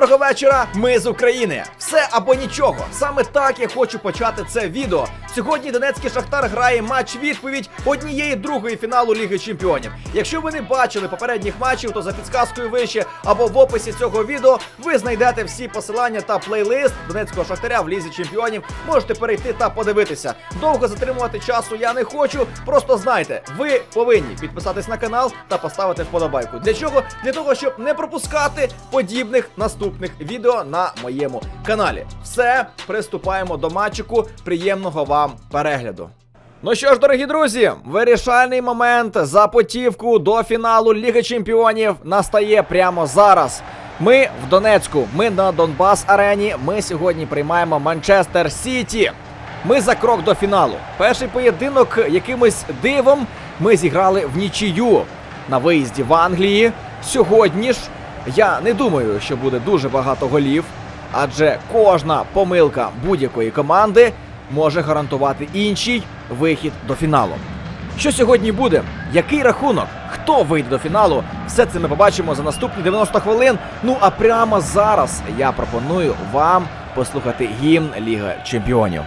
Доброго вечора, ми з України. Все або нічого. Саме так я хочу почати це відео. Сьогодні Донецький Шахтар грає матч відповідь однієї другої фіналу Ліги Чемпіонів. Якщо ви не бачили попередніх матчів, то за підсказкою вище або в описі цього відео ви знайдете всі посилання та плейлист Донецького Шахтаря в Лізі Чемпіонів. Можете перейти та подивитися. Довго затримувати часу я не хочу. Просто знайте, ви повинні підписатись на канал та поставити вподобайку. Для чого? Для того, щоб не пропускати подібних наступних відео на моєму каналі. Все, приступаємо до матчику. Приємного вам перегляду. Ну що ж, дорогі друзі, вирішальний момент за путівку до фіналу Ліги Чемпіонів настає прямо зараз. Ми в Донецьку, ми на Донбас Арені. Ми сьогодні приймаємо Манчестер Сіті. Ми за крок до фіналу. Перший поєдинок якимось дивом ми зіграли в нічию на виїзді в Англії. Сьогодні ж я не думаю, що буде дуже багато голів, адже кожна помилка будь-якої команди може гарантувати інший вихід до фіналу. Що сьогодні буде? Який рахунок? Хто вийде до фіналу? Все це ми побачимо за наступні 90 хвилин. Ну а прямо зараз я пропоную вам послухати гімн Ліги Чемпіонів.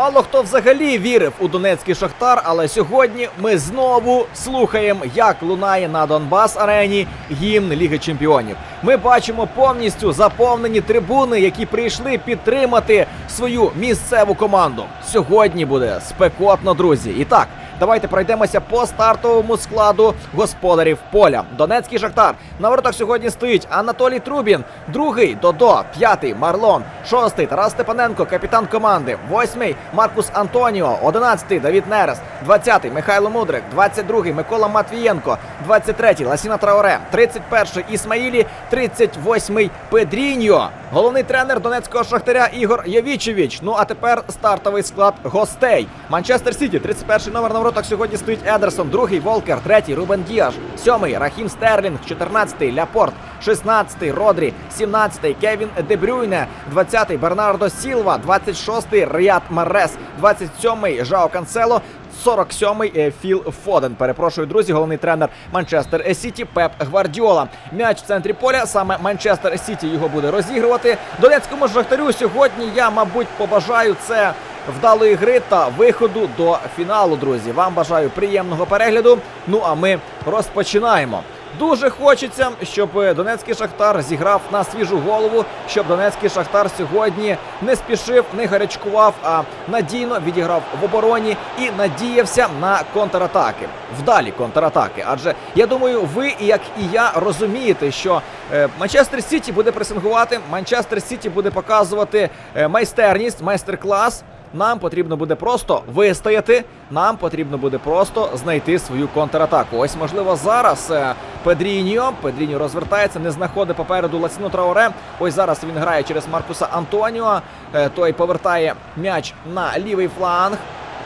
Мало хто взагалі вірив у Донецький Шахтар, але сьогодні ми знову слухаємо, як лунає на Донбас арені гімн Ліги Чемпіонів. Ми бачимо повністю заповнені трибуни, які прийшли підтримати свою місцеву команду. Сьогодні буде спекотно, друзі. І так. Давайте пройдемося по стартовому складу господарів поля. Донецький Шахтар. На воротах сьогодні стоїть Анатолій Трубін, другий Додо, п'ятий Марлон, шостий Тарас Степаненко, капітан команди, восьмий Маркус Антоніо, одинадцятий Давід Нерес, двадцятий Михайло Мудрик, двадцять другий Микола Матвієнко, двадцять третій Ласіна Траоре, тридцять перший Ісмаїлі, тридцять восьмий Педріньо. Головний тренер Донецького Шахтаря Ігор Євічевич. Ну а тепер стартовий склад гостей. Манчестер Сіті, 31 номер на воротах сьогодні стоїть Едерсон, другий Волкер, третій Рубен Діаш, сьомий Рахім Стерлінг, 14-й Ляпорт, 16-й Родрі, 17-й Кевін Дебрюйне, 20-й Бернардо Сілва, 26-й Ріат Маррес, 27-й Жао Кансело. 47-й е, Філ Фоден. Перепрошую, друзі, головний тренер Манчестер Сіті Пеп Гвардіола. М'яч в центрі поля. Саме Манчестер Сіті його буде розігрувати. Донецькому шахтарю сьогодні я, мабуть, побажаю це вдалої гри та виходу до фіналу. Друзі, вам бажаю приємного перегляду. Ну а ми розпочинаємо. Дуже хочеться, щоб Донецький Шахтар зіграв на свіжу голову, щоб Донецький Шахтар сьогодні не спішив, не гарячкував, а надійно відіграв в обороні і надіявся на контратаки, вдалі контратаки. Адже я думаю, ви, як і я, розумієте, що е, Манчестер Сіті буде пресингувати, Манчестер Сіті буде показувати е, майстерність, майстер-клас. Нам потрібно буде просто вистояти. Нам потрібно буде просто знайти свою контратаку. Ось, можливо, зараз е, Педріньо. Педріньо розвертається, не знаходить попереду Лаціну Трауре. Ось зараз він грає через Маркуса Антоніо. Е, той повертає м'яч на лівий фланг.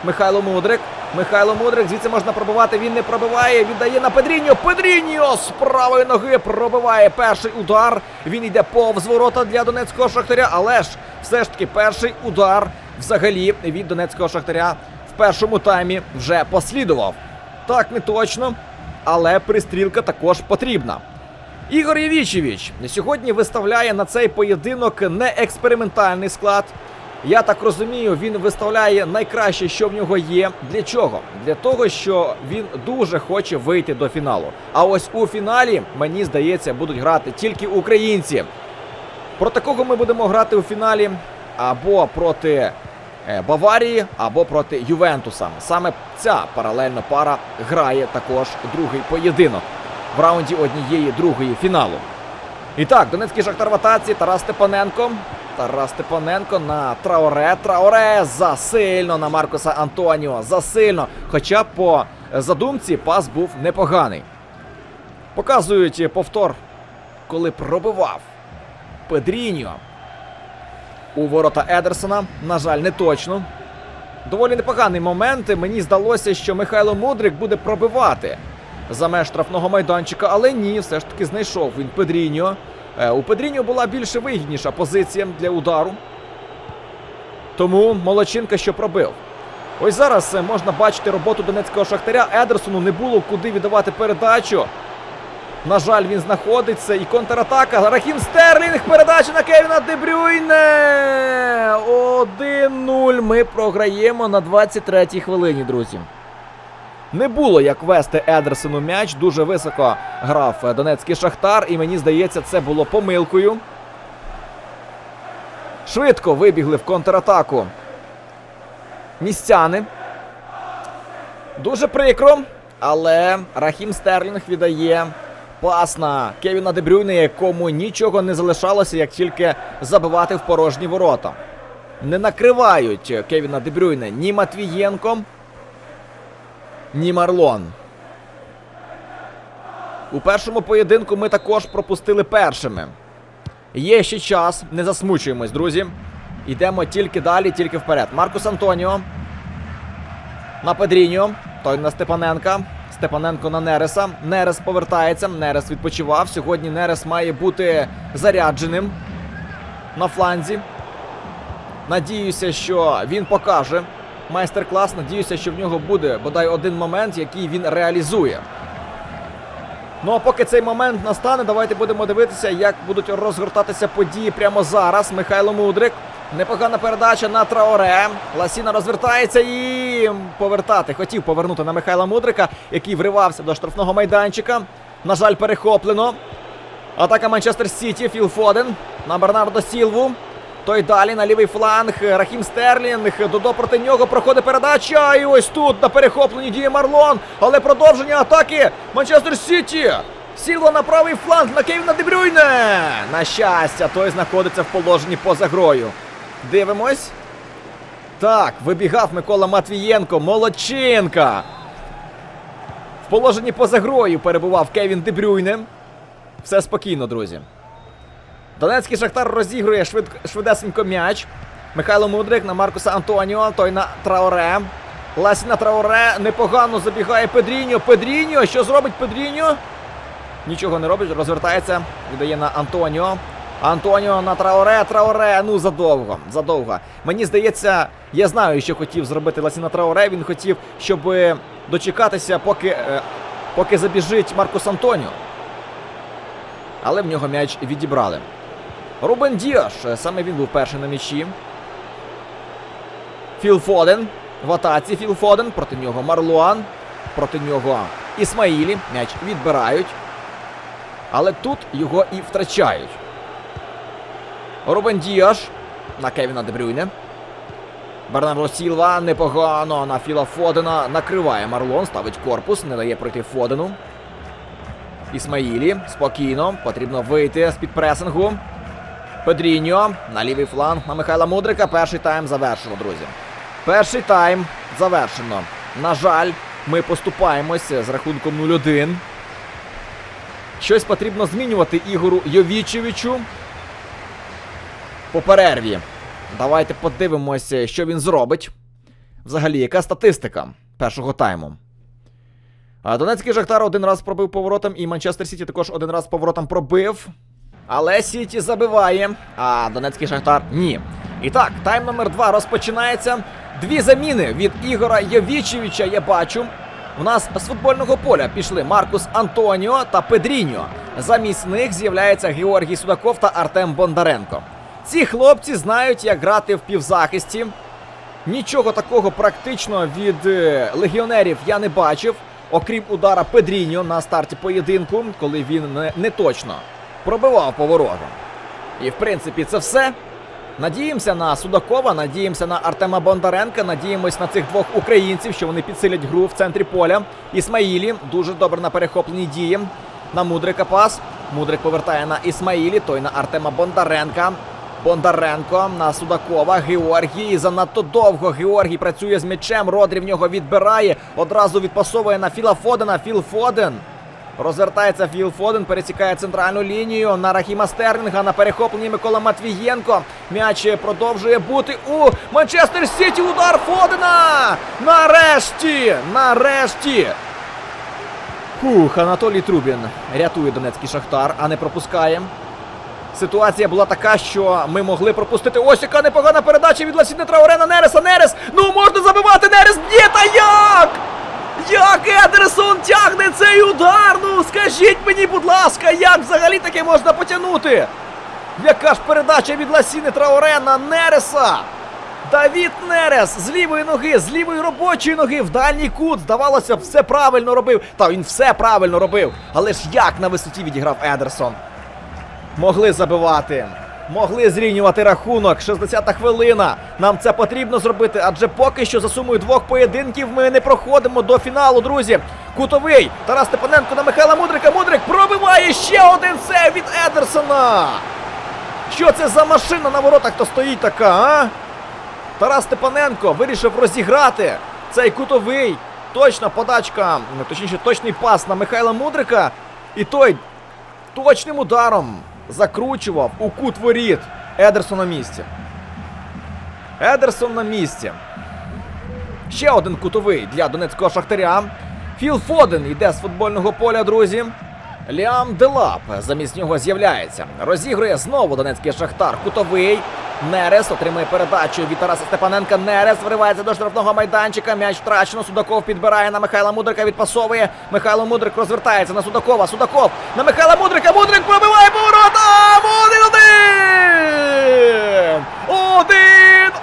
Михайло Мудрик. Михайло Мудрик. Звідси можна пробивати. Він не пробиває. Віддає на Педріньо. Педріньо з правої ноги пробиває перший удар. Він йде повз ворота для донецького шахтаря. Але ж все ж таки перший удар взагалі від донецького шахтаря в першому таймі вже послідував. Так не точно, але пристрілка також потрібна. Ігор Євічевич сьогодні виставляє на цей поєдинок не експериментальний склад. Я так розумію, він виставляє найкраще, що в нього є. Для чого? Для того, що він дуже хоче вийти до фіналу. А ось у фіналі, мені здається, будуть грати тільки українці. Проти кого ми будемо грати у фіналі? Або проти е, Баварії, або проти Ювентуса. Саме ця паралельна пара грає також другий поєдинок в раунді однієї другої фіналу. І так, Донецький Шахтар в атаці, Тарас Степаненко. Тарас Степаненко на Трауре. Трауре засильно на Маркуса Антоніо. Засильно. Хоча по задумці пас був непоганий. Показують повтор, коли пробивав Педріньо. У ворота Едерсона. На жаль, не точно. Доволі непоганий момент. Мені здалося, що Михайло Мудрик буде пробивати за меж штрафного майданчика, але ні, все ж таки знайшов він Педріньо. Е, У Педріньо була більш вигідніша позиція для удару. Тому Молочинка що пробив. Ось зараз е, можна бачити роботу донецького шахтаря. Едерсону не було куди віддавати передачу. На жаль, він знаходиться. І контратака. Рахім Стерлінг. Передача на Кевіна Дебрюйне. 1-0. Ми програємо на 23-й хвилині, друзі. Не було як вести Едерсону м'яч. Дуже високо грав донецький шахтар, і мені здається, це було помилкою. Швидко вибігли в контратаку. Містяни. Дуже прикро, але Рахім Стерлінг віддає пас на Кевіна Дебрюйне, якому нічого не залишалося, як тільки забивати в порожні ворота. Не накривають Кевіна Дебрюйне ні Матвієнко, ні Марлон. У першому поєдинку ми також пропустили першими. Є ще час, не засмучуємось, друзі. Йдемо тільки далі, тільки вперед. Маркус Антоніо. На Педріньо. Той на Степаненка. Степаненко на Нереса. Нерес повертається. Нерес відпочивав. Сьогодні Нерес має бути зарядженим на фланзі. Надіюся, що він покаже майстер-клас. Надіюся, що в нього буде бодай один момент, який він реалізує. Ну а поки цей момент настане, давайте будемо дивитися, як будуть розгортатися події прямо зараз. Михайло Мудрик. Непогана передача на Траоре. Ласіна розвертається і повертати. Хотів повернути на Михайла Мудрика, який вривався до штрафного майданчика. На жаль, перехоплено. Атака Манчестер Сіті. Філ Фоден на Бернардо Сілву. Той далі на лівий фланг. Рахім Стерлінг. Додо проти нього проходить передача. І ось тут на перехопленні діє Марлон. Але продовження атаки Манчестер Сіті. Сілва на правий фланг на Кевіна Дебрюйне. На щастя, той знаходиться в положенні поза грою. Дивимось. Так, вибігав Микола Матвієнко. Молодчинка. В положенні поза грою перебував Кевін Дебрюйне. Все спокійно, друзі. Донецький Шахтар розігрує швид... швидесенько м'яч. Михайло Мудрик на Маркуса Антоніо. Той на Траоре. Ласі на Траоре. Непогано забігає Педріньо. Педріньо. Що зробить Педріньо? Нічого не робить, розвертається. Віддає на Антоніо. Антоніо на Траоре. Траоре. Ну задовго. Задовго. Мені здається, я знаю, що хотів зробити Ласіна Траоре. Він хотів, щоб е, дочекатися, поки, е, поки забіжить Маркус Антоніо. Але в нього м'яч відібрали. Рубен Діаш. Саме він був перший на м'ячі. Філ Фоден. В атаці Філ Фоден. Проти нього Марлуан. Проти нього Ісмаїлі. М'яч відбирають. Але тут його і втрачають. Рубен Діаш на Кевіна Дебрюйне. Бернардо Сілва непогано на Філа Фодена. Накриває Марлон, ставить корпус, не дає пройти Фодену. Ісмаїлі спокійно. Потрібно вийти з-під пресингу. Педріньо на лівий фланг на Михайла Мудрика. Перший тайм завершено, друзі. Перший тайм завершено. На жаль, ми поступаємося з рахунком 0-1. Щось потрібно змінювати Ігору Йовічевичу. По перерві. Давайте подивимося, що він зробить. Взагалі, яка статистика першого тайму? Донецький Жахтар один раз пробив поворотом, і Манчестер Сіті також один раз поворотом пробив. Але Сіті забиває, а Донецький Шахтар ні. І так, тайм номер два розпочинається. Дві заміни від Ігора Йовічевича я бачу. У нас з футбольного поля пішли Маркус Антоніо та Педріньо. Замість них з'являється Георгій Судаков та Артем Бондаренко. Ці хлопці знають, як грати в півзахисті. Нічого такого практично від е, легіонерів я не бачив, окрім удара Педріньо на старті поєдинку, коли він не, не точно пробивав поворотом. І в принципі це все. Надіємося на Судакова, надіємося на Артема Бондаренка, надіємось на цих двох українців, що вони підсилять гру в центрі поля. Ісмаїлі дуже добре на перехопленій дії. На Мудрика пас. Мудрик повертає на Ісмаїлі, той на Артема Бондаренка. Бондаренко на Судакова. Георгій. Занадто довго. Георгій працює з м'ячем. Родрі в нього відбирає. Одразу відпасовує на Філа Фодена. Філ Фоден. Розвертається Філ Фоден, пересікає центральну лінію на Рахіма Стерлінга на перехопленні Микола Матвієнко. М'яч продовжує бути у Манчестер Сіті. Удар Фодена! Нарешті! Нарешті! Фух, Анатолій Трубін рятує Донецький Шахтар, а не пропускає. Ситуація була така, що ми могли пропустити. Ось яка непогана передача від Ласіни Траоре на Нереса. Нерес! Ну можна забивати Нерес! Б'є та як? Як Едерсон тягне цей удар? Ну скажіть мені, будь ласка, як взагалі таке можна потягнути? Яка ж передача від Ласіни Траоре на Нереса? Давід Нерес з лівої ноги, з лівої робочої ноги в дальній кут. Здавалося, все правильно робив. Та він все правильно робив. Але ж як на висоті відіграв Едерсон? Могли забивати. Могли зрівнювати рахунок. 60-та хвилина. Нам це потрібно зробити, адже поки що за сумою двох поєдинків ми не проходимо до фіналу, друзі. Кутовий. Тарас Степаненко на Михайла Мудрика. Мудрик пробиває ще один сейв від Едерсона. Що це за машина на воротах то стоїть така, а? Тарас Степаненко вирішив розіграти цей кутовий. Точна подачка, точніше, точний пас на Михайла Мудрика. І той точним ударом закручував у кут воріт. Едерсон на місці. Едерсон на місці. Ще один кутовий для донецького шахтаря. Філ Фоден йде з футбольного поля, друзі. Ліам Делап замість нього з'являється. Розігрує знову донецький шахтар. Кутовий. Нерес отримує передачу від Тараса Степаненка. Нерес виривається до штрафного майданчика. М'яч втрачено. Судаков підбирає на Михайла Мудрика. Відпасовує. Михайло Мудрик розвертається на Судакова. Судаков на Михайла Мудрика. Мудрик пробиває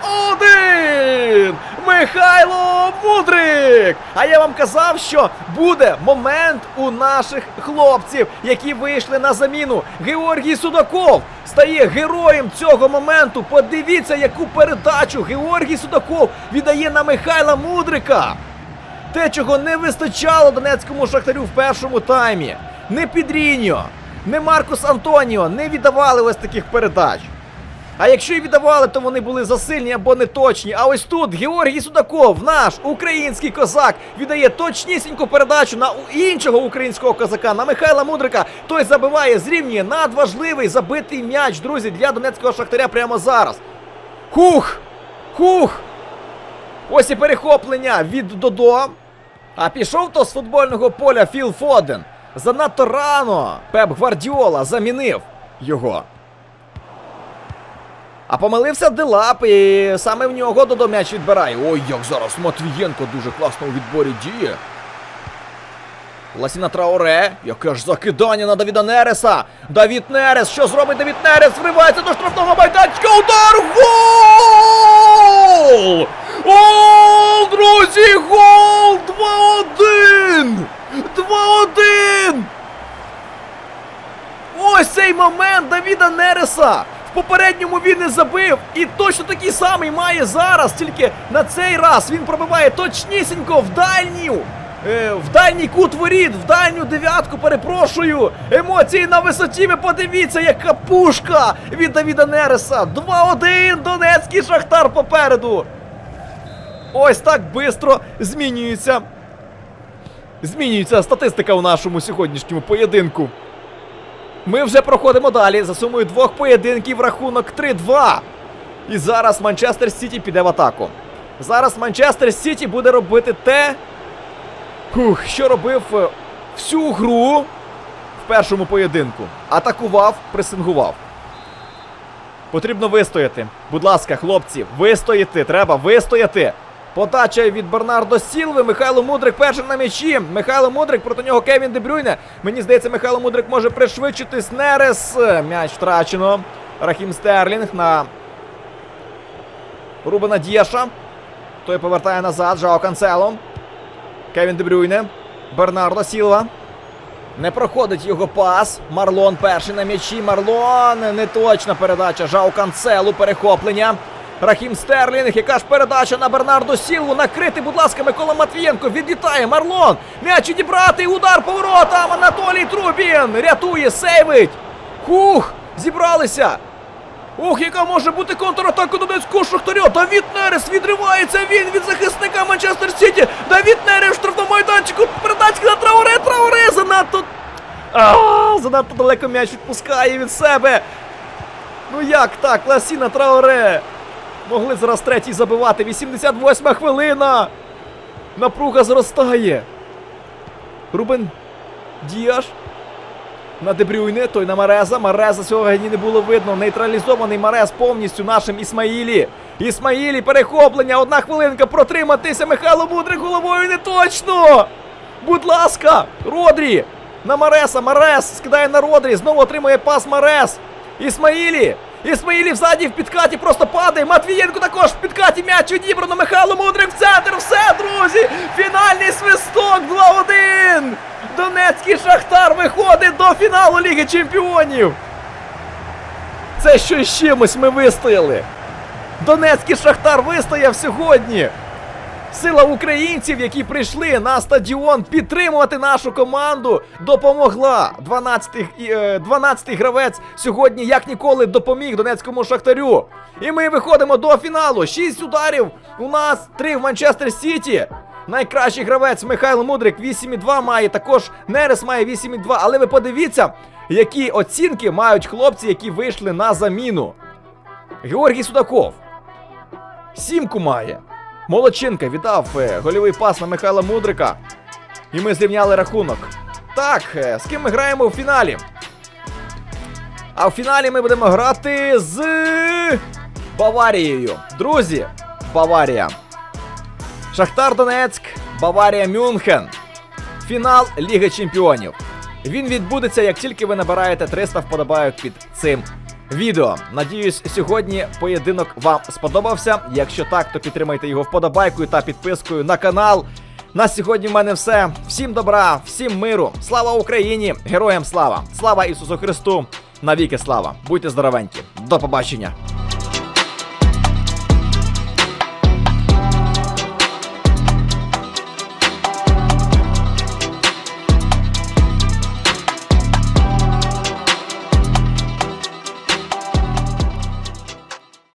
Один-один! Михайло Мудрик! А я вам казав, що буде момент у наших хлопців, які вийшли на заміну. Георгій Судаков стає героєм цього моменту. Подивіться, яку передачу Георгій Судаков віддає на Михайла Мудрика. Те, чого не вистачало донецькому шахтарю в першому таймі. Не Підріньо, не Маркус Антоніо не віддавали ось таких передач. А якщо і віддавали, то вони були засильні або неточні. А ось тут Георгій Судаков, наш український козак, віддає точнісіньку передачу на іншого українського козака, на Михайла Мудрика. Той забиває, зрівнює надважливий забитий м'яч, друзі, для донецького шахтаря прямо зараз. Хух! Хух! Ось і перехоплення від Додо. А пішов то з футбольного поля Філ Фоден. Занадто рано Пеп Гвардіола замінив його. А помилився Делап, і саме в нього Додо м'яч відбирає. Ой, як зараз Матвієнко дуже класно у відборі діє. Ласіна Траоре, яке ж закидання на Давіда Нереса. Давід Нерес, що зробить Давід Нерес? Вривається до штрафного майданчика. Удар! Гол! Гол, друзі! Гол! 2-1! 2-1! Ось цей момент Давіда Нереса. Попередньому він не забив. І точно такий самий має зараз. Тільки на цей раз він пробиває точнісінько в дальню. е, в дальній кут воріт, в дальню дев'ятку, перепрошую. Емоції на висоті. Ви подивіться, яка пушка від Давіда Нереса. 2-1 Донецький шахтар попереду. Ось так швидко змінюється. Змінюється статистика у нашому сьогоднішньому поєдинку. Ми вже проходимо далі за сумою двох поєдинків рахунок 3-2. І зараз Манчестер Сіті піде в атаку. Зараз Манчестер Сіті буде робити те, фух, що робив е, всю гру в першому поєдинку. Атакував, пресингував. Потрібно вистояти. Будь ласка, хлопці, вистояти. Треба вистояти. Подача від Бернардо Сілви. Михайло Мудрик першим на м'ячі. Михайло Мудрик проти нього Кевін Дебрюйне. Мені здається, Михайло Мудрик може пришвидшитись. Нерес. М'яч втрачено. Рахім Стерлінг на Рубена Дєша. Той повертає назад. Жао Канцело. Кевін Дебрюйне. Бернардо Сілва. Не проходить його пас. Марлон перший на м'ячі. Марлон. Неточна передача. Жау Канцелу. Перехоплення. Рахім Стерлінг. Яка ж передача на Бернардо Сілву. Накрити, будь ласка, Микола Матвієнко. Відлітає Марлон. М'яч відібрати. Удар поворотом. Анатолій Трубін. Рятує, сейвить. Хух! Зібралися. Ох, яка може бути контратака Донецького Шахтаря! Давід Нерес відривається він від захисника Манчестер Сіті! Давід Нерес в штрафному майданчику! Передачка на Трауре! Трауре занадто... А, занадто далеко м'яч відпускає від себе! Ну як так? Ласіна Трауре! Могли зараз третій забивати. 88 хвилина! Напруга зростає. Рубен Діаш. На Дебрюйне, той на Мареза. Мареза сьогодні не було видно. Нейтралізований Марез повністю нашим Ісмаїлі. Ісмаїлі, перехоплення. Одна хвилинка протриматися. Михайло Мудрик головою не точно. Будь ласка, Родрі. На Мареса. Марес скидає на Родрі. Знову отримує пас Марес. Ісмаїлі. Ісмаїлі ззаді в підкаті просто падає. Матвієнко також в підкаті м'яч відібрано. Михайло Мудрик в центр. Все, друзі. Фінальний свисток 2-1. Донецький Шахтар виходить до фіналу Ліги Чемпіонів. Це що з чимось ми вистояли. Донецький Шахтар вистояв сьогодні. Сила українців, які прийшли на стадіон підтримувати нашу команду, допомогла. 12-й е, 12-й гравець сьогодні як ніколи допоміг Донецькому Шахтарю. І ми виходимо до фіналу. 6 ударів у нас, 3 в Манчестер Сіті. Найкращий гравець Михайло Мудрик 8,2 має, також Нерес має 8,2. Але ви подивіться, які оцінки мають хлопці, які вийшли на заміну. Георгій Судаков. Сімку має. Молодчинка віддав е, гольовий пас на Михайла Мудрика. І ми зрівняли рахунок. Так, е, з ким ми граємо в фіналі? А в фіналі ми будемо грати з Баварією. Друзі, Баварія. Шахтар Донецьк, Баварія Мюнхен. Фінал Ліги Чемпіонів. Він відбудеться, як тільки ви набираєте 300 вподобайок під цим відео. Надіюсь, сьогодні поєдинок вам сподобався. Якщо так, то підтримайте його вподобайкою та підпискою на канал. На сьогодні в мене все. Всім добра, всім миру. Слава Україні! Героям слава! Слава Ісусу Христу! Навіки слава! Будьте здоровенькі! До побачення!